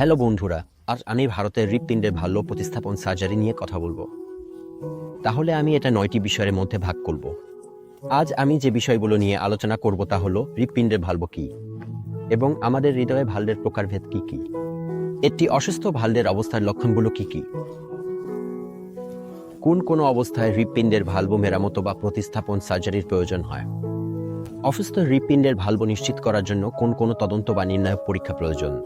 Hello বন্ধুরা, আজ আমি ভারতের হৃৎপিণ্ডের ভালো প্রতিস্থাপন সার্জারি নিয়ে কথা বলব। তাহলে আমি এটা নয়টি বিষয়ের মধ্যে ভাগ করব। আজ আমি যে বিষয়গুলো নিয়ে আলোচনা করব তা হলো হৃৎপিণ্ডের ভাল্ব কি এবং আমাদের হৃদয়ে ভাল্বের প্রকারভেদ কি কি। একটি অসুস্থ ভাল্বের অবস্থার লক্ষণগুলো কি কি? কোন কোন অবস্থায় হৃৎপিণ্ডের ভাল্ব মেরামত বা প্রতিস্থাপন সার্জারির প্রয়োজন হয়? অসুস্থ হৃৎপিণ্ডের ভাল্ব নিশ্চিত করার জন্য কোন কোন তদন্ত বা নির্ণায়ক পরীক্ষা প্রয়োজন?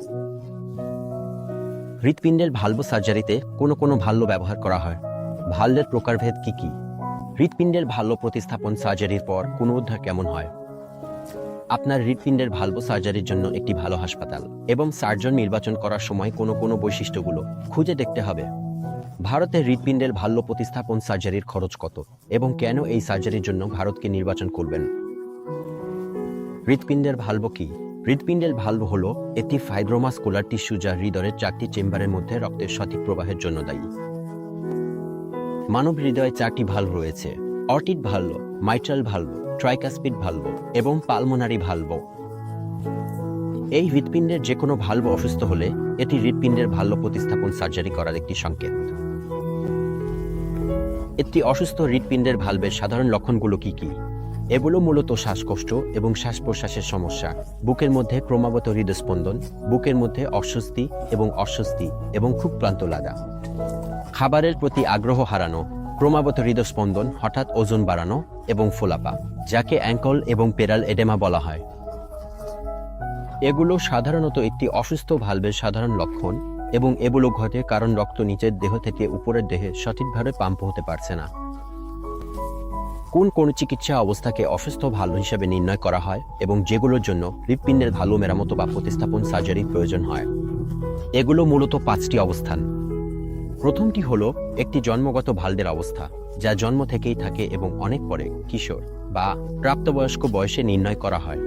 হৃৎপিণ্ডের ভাল্ব সার্জারিতে কোনো কোনো ভাল্ব ব্যবহার করা হয়। ভাল্বের প্রকারভেদ কি কি? হৃৎপিণ্ডের ভাল্ব প্রতিস্থাপন সার্জারির পর পুনরুদ্ধার কেমন হয়? আপনার হৃৎপিণ্ডের ভাল্ব সার্জারির জন্য একটি ভালো হাসপাতাল এবং সার্জন নির্বাচন করার সময় কোনো কোনো বৈশিষ্ট্যগুলো খুঁজে দেখতে হবে। ভারতে হৃৎপিণ্ডের ভাল্ব প্রতিস্থাপন সার্জারির খরচ কত এবং কেন এই সার্জারির জন্য ভারতকে নির্বাচন করবেন? হৃৎপিণ্ডের ভাল্ব কি? হৃৎপিণ্ডের ভাল্ব হল একটি ফাইব্রোমাসকুলার টিস্যু যা হৃদয়ের চারটি চেম্বারের মধ্যে রক্তের সঠিক প্রবাহের জন্য দায়ী। মানব হৃদয়ে চারটি ভাল্ব রয়েছে, aortic valve mitral valve tricuspid valve এবং পালমোনারি ভাল্ব এই হৃৎপিণ্ডের যে কোনো ভাল্ব অসুস্থ হলে এটি হৃৎপিণ্ডের ভাল্ব প্রতিস্থাপন সার্জারি করার একটি সংকেত। একটি অসুস্থ হৃৎপিণ্ডের ভাল্বের সাধারণ লক্ষণগুলো কি কি? এগুলো মূলত শ্বাসকষ্ট এবং শ্বাস প্রশ্বাসের সমস্যা, বুকের মধ্যে ক্রমাগত হৃদস্পন্দন, বুকের মধ্যে অস্বস্তি এবং অস্বস্তি এবং খুব ক্লান্ত লাগা। খাবারের প্রতি আগ্রহ হারানো, ক্রমাগত হৃদস্পন্দন, হঠাৎ ওজন বাড়ানো এবং ফোলাপা, যাকে অ্যাঙ্কল এবং পেরাল এডেমা বলা হয়। এগুলো সাধারণত একটি অসুস্থ ভালভের সাধারণ লক্ষণ এবং এগুলো ঘটে কারণ রক্ত নিচের দেহ থেকে উপরের দেহে সঠিকভাবে পাম্প হতে পারছে না। কোন কোন চিকিৎসা অবস্থাকে অসুস্থ ভালো হিসেবে নির্ণয় করা হয় এবং যেগুলোর জন্য হৃৎপিণ্ডের ভালো মেরামত বা প্রতিস্থাপন সার্জারির প্রয়োজন হয়? এগুলো মূলত পাঁচটি অবস্থান। প্রথমটি হলো একটি জন্মগত ভালদের অবস্থা, যা জন্ম থেকেই থাকে এবং অনেক পরে কিশোর বা প্রাপ্তবয়স্ক বয়সে নির্ণয় করা হয়।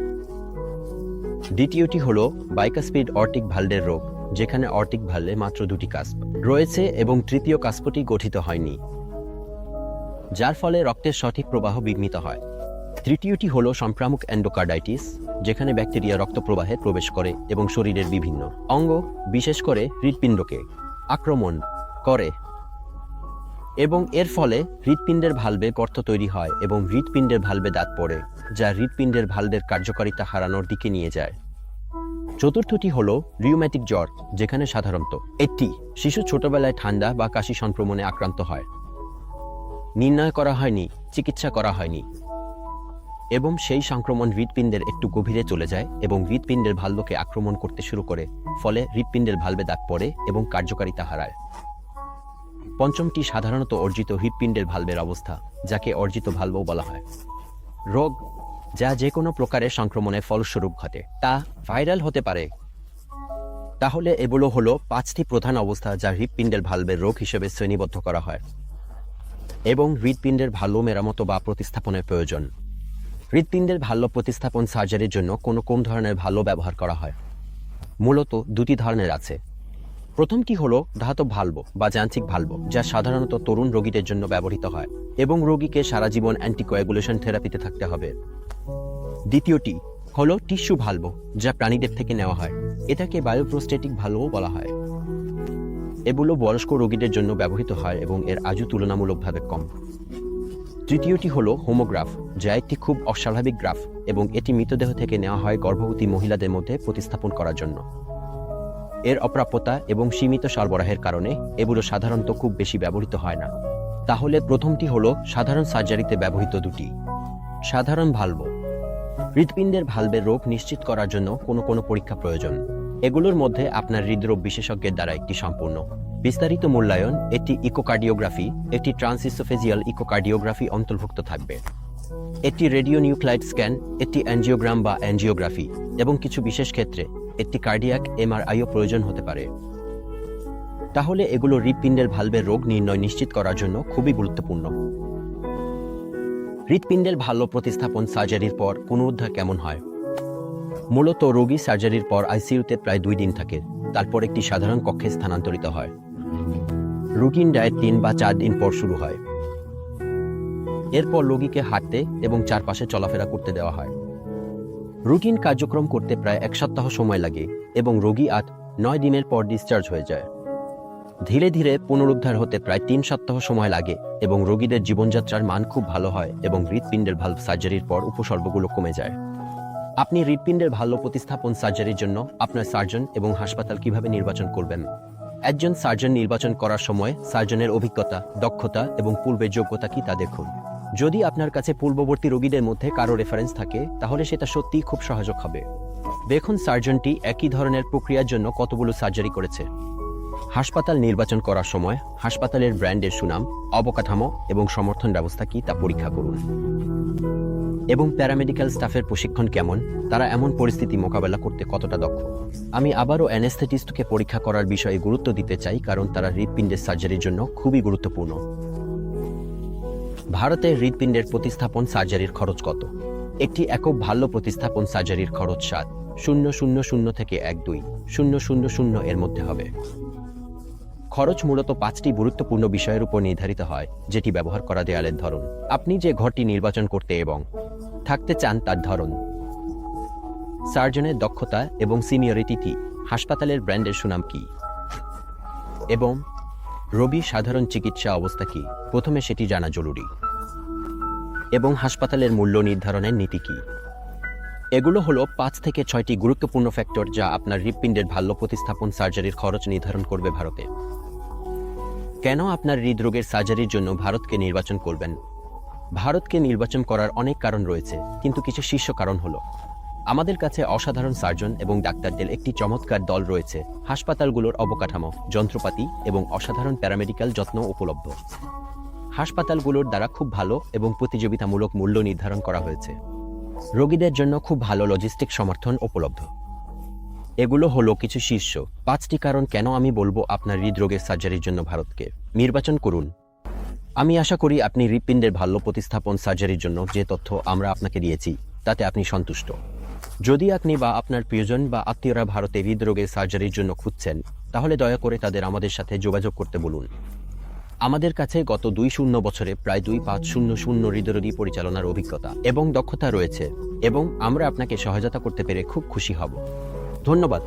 দ্বিতীয়টি হলো বাইকাস্পিড অর্টিক ভাল্ডের রোগ, যেখানে অর্টিক ভাল্লে মাত্র দুটি কাস্প রয়েছে এবং তৃতীয় কাস্পটি গঠিত হয়নি। যার ফলে রক্তের সঠিক প্রবাহ বিঘ্নিত হয়। তৃতীয়টি হলো সংক্রামক এন্ডোকার্ডাইটিস যেখানে ব্যাকটেরিয়া রক্ত প্রবাহে প্রবেশ করে এবং শরীরের বিভিন্ন অঙ্গ, বিশেষ করে হৃৎপিণ্ডকে আক্রমণ করে এবং এর ফলে হৃৎপিণ্ডের ভালবে গর্ত তৈরি হয় এবং হৃৎপিণ্ডের ভালবে দাঁত পড়ে, যা হৃৎপিণ্ডের ভালভের কার্যকারিতা হারানোর দিকে নিয়ে যায়। চতুর্থটি হলো রিউম্যাটিক জ্বর, যেখানে সাধারণত একটি শিশু ছোটবেলায় ঠান্ডা বা কাশি সংক্রমণে আক্রান্ত হয়। নির্ণয় করা হয়নি, চিকিৎসা করা হয়নি। এবং সেই সংক্রমণ হৃৎপিণ্ডের একটু গভীরে চলে যায় এবং হৃৎপিণ্ডের ভাল্বকে আক্রমণ করতে শুরু করে, ফলে হৃৎপিণ্ডের ভালবে দাগ পড়ে এবং কার্যকারিতা হারায়। পঞ্চমটি সাধারণত অর্জিত হৃৎপিণ্ডের ভালভের অবস্থা, যাকে অর্জিত ভালভও বলা হয়। রোগ, যা যে কোনো প্রকারের সংক্রমণের ফলস্বরূপ ঘটে, তা ভাইরাল হতে পারে। তাহলে এগুলো হলো পাঁচটি প্রধান অবস্থা যা হৃৎপিণ্ডের ভালভের রোগ হিসেবে শ্রেণীবদ্ধ করা হয়। এবং হৃৎপিণ্ডের ভালো মেরামত বা প্রতিস্থাপনের প্রয়োজন। হৃৎপিণ্ডের ভালো প্রতিস্থাপন সার্জারির জন্য কোনো কোন ধরনের ভালো ব্যবহার করা হয়? মূলত দুটি ধরনের আছে। প্রথমটি হলো ধাতব ভাল্ব বা যান্ত্রিক ভাল্ব, যা সাধারণত তরুণ রোগীদের জন্য ব্যবহৃত হয় এবং রোগীকে সারা জীবন অ্যান্টিকোয়াগুলেশন থেরাপিতে থাকতে হবে। দ্বিতীয়টি হলো টিস্যু ভাল্ব, যা প্রাণীদের থেকে নেওয়া হয়। এটাকে বায়োপ্রোস্টেটিক ভাল্বও বলা হয়। এগুলো বয়স্ক রোগীদের জন্য ব্যবহৃত হয় এবং এর আজও তুলনামূলকভাবে কম। তৃতীয়টি হলো হোমোগ্রাফ, যা একটি খুব অস্বাভাবিক গ্রাফ এবং এটি মৃতদেহ থেকে নেওয়া হয় গর্ভবতী মহিলাদের মধ্যে প্রতিস্থাপন করার জন্য। এর অপ্রাপ্যতা এবং সীমিত সরবরাহের কারণে এগুলো সাধারণত খুব বেশি ব্যবহৃত হয় না। তাহলে প্রথমটি হলো সাধারণ সার্জারিতে ব্যবহৃত দুটি। সাধারণ ভালভ হৃৎপিণ্ডের ভালভের রোগ নিশ্চিত করার জন্য কোনো কোনো পরীক্ষা প্রয়োজন। এগুলোর মধ্যে আপনার হৃদরোগ বিশেষজ্ঞের দ্বারা একটি সম্পূর্ণ। বিস্তারিত মূল্যায়ন, একটি ইকোকার্ডিওগ্রাফি, একটি ট্রান্সিসোফেজিয়াল ইকোকার্ডিওগ্রাফি অন্তর্ভুক্ত থাকবে। একটি রেডিও নিউক্লাইড স্ক্যান, একটি অ্যাঞ্জিওগ্রাম বা অ্যাঞ্জিওগ্রাফি এবং কিছু বিশেষ ক্ষেত্রে একটি কার্ডিয়াক এমআরআইও প্রয়োজন হতে পারে। তাহলে এগুলো হৃৎপিণ্ডের ভালভের রোগ নির্ণয় নিশ্চিত করার জন্য খুবই গুরুত্বপূর্ণ। হৃৎপিণ্ডের ভালো প্রতিস্থাপন সার্জারির পর পুনরুদ্ধার কেমন হয়? মূলত রোগী সার্জারির পর আইসিইউতে প্রায় দুই দিন থাকে, তারপর একটি সাধারণ কক্ষে স্থানান্তরিত হয়। রুটিন ডায়েট তিন বা চার দিন পর শুরু হয়। এরপর রোগীকে হাঁটতে এবং চারপাশে চলাফেরা করতে দেওয়া হয়। রুটিন কার্যক্রম করতে প্রায় এক সপ্তাহ সময় লাগে এবং রোগী আজ নয় দিনের পর ডিসচার্জ হয়ে যায়। ধীরে ধীরে পুনরুদ্ধার হতে প্রায় তিন সপ্তাহ সময় লাগে এবং রোগীদের জীবনযাত্রার মান খুব ভালো হয় এবং হৃৎপিণ্ডের ভাল্ব সার্জারির পর উপসর্গগুলো কমে যায়। আপনি হৃৎপিণ্ডের ভালো প্রতিস্থাপন সার্জারির জন্য আপনার সার্জন এবং হাসপাতাল কীভাবে নির্বাচন করবেন? একজন সার্জন নির্বাচন করার সময় সার্জনের অভিজ্ঞতা, দক্ষতা এবং পূর্বের যোগ্যতা কি তা দেখুন। যদি আপনার কাছে পূর্ববর্তী রোগীদের মধ্যে কারও রেফারেন্স থাকে, তাহলে সেটা সত্যিই খুব সহযোগ হবে। দেখুন সার্জনটি একই ধরনের প্রক্রিয়ার জন্য কতগুলো সার্জারি করেছে। হাসপাতাল নির্বাচন করার সময় হাসপাতালের ব্র্যান্ডের সুনাম, অবকাঠামো এবং সমর্থন ব্যবস্থা কি তা পরীক্ষা করুন। এবং প্যারামেডিক্যাল স্টাফের প্রশিক্ষণ কেমন? তারা এমন পরিস্থিতি মোকাবেলা করতে কতটা দক্ষ? আমি আবারও অ্যানেস্থেটিস্টকে পরীক্ষা করার বিষয়ে গুরুত্ব দিতে চাই কারণ তারা হৃৎপিণ্ডের সার্জারির জন্য খুবই গুরুত্বপূর্ণ। ভারতে হৃৎপিণ্ডের প্রতিস্থাপন সার্জারির খরচ কত? একটি একক ভালো প্রতিস্থাপন সার্জারির খরচ সাত। শূন্য শূন্য শূন্য থেকে এক, দুই। শূন্য শূন্য শূন্য এর মধ্যে হবে। খরচ মূলত পাঁচটি গুরুত্বপূর্ণ বিষয়ের উপর নির্ধারিত হয়, যেটি ব্যবহার করা দেয়ালের ধরন। আপনি যে ঘরটি নির্বাচন করতে এবং থাকতে চান তার ধরন। সার্জনের দক্ষতা এবং সিনিয়রিটি কি? হাসপাতালের ব্র্যান্ডের সুনাম কি? এবং রোগীর সাধারণ চিকিৎসা অবস্থা কি? প্রথমে সেটি জানা জরুরি। এবং হাসপাতালের মূল্য নির্ধারণের নীতি কি? এগুলো হলো পাঁচ থেকে ছয়টি গুরুত্বপূর্ণ ফ্যাক্টর যা আপনার হৃৎপিণ্ডের ভাল্য প্রতিস্থাপন সার্জারির খরচ নির্ধারণ করবে ভারতে। কেন আপনার হৃদরোগের সার্জারির জন্য ভারতকে নির্বাচন করবেন? ভারতকে নির্বাচন করার অনেক কারণ রয়েছে, কিন্তু কিছু শীর্ষ কারণ হলো। আমাদের কাছে অসাধারণ সার্জন এবং ডাক্তারদের একটি চমৎকার দল রয়েছে, হাসপাতালগুলোর অবকাঠামো, যন্ত্রপাতি এবং অসাধারণ প্যারামেডিক্যাল যত্ন উপলব্ধ। হাসপাতালগুলোর দ্বারা খুব ভালো এবং প্রতিযোগিতামূলক মূল্য নির্ধারণ করা হয়েছে। রোগীদের জন্য খুব ভালো লজিস্টিক সমর্থন উপলব্ধ। এগুলো হলো কিছু শীর্ষ। পাঁচটি কারণ কেন আমি বলব আপনার হৃদরোগের সার্জারির জন্য ভারতকে। নির্বাচন করুন। আমি আশা করি আপনি হৃৎপিণ্ডের ভাল্য প্রতিস্থাপন সার্জারির জন্য যে তথ্য আমরা আপনাকে দিয়েছি, তাতে আপনি সন্তুষ্ট। যদি আপনি বা আপনার প্রিয়জন বা আত্মীয়রা ভারতে হৃদরোগের সার্জারির জন্য খুঁজছেন, তাহলে দয়া করে তাদের আমাদের সাথে যোগাযোগ করতে বলুন। আমাদের কাছে গত দুই শূন্য বছরে প্রায় দুই পাঁচ শূন্য শূন্য হৃদরোগী পরিচালনার অভিজ্ঞতা এবং দক্ষতা রয়েছে এবং আমরা আপনাকে সহায়তা করতে পেরে খুব খুশি হব। ধন্যবাদ।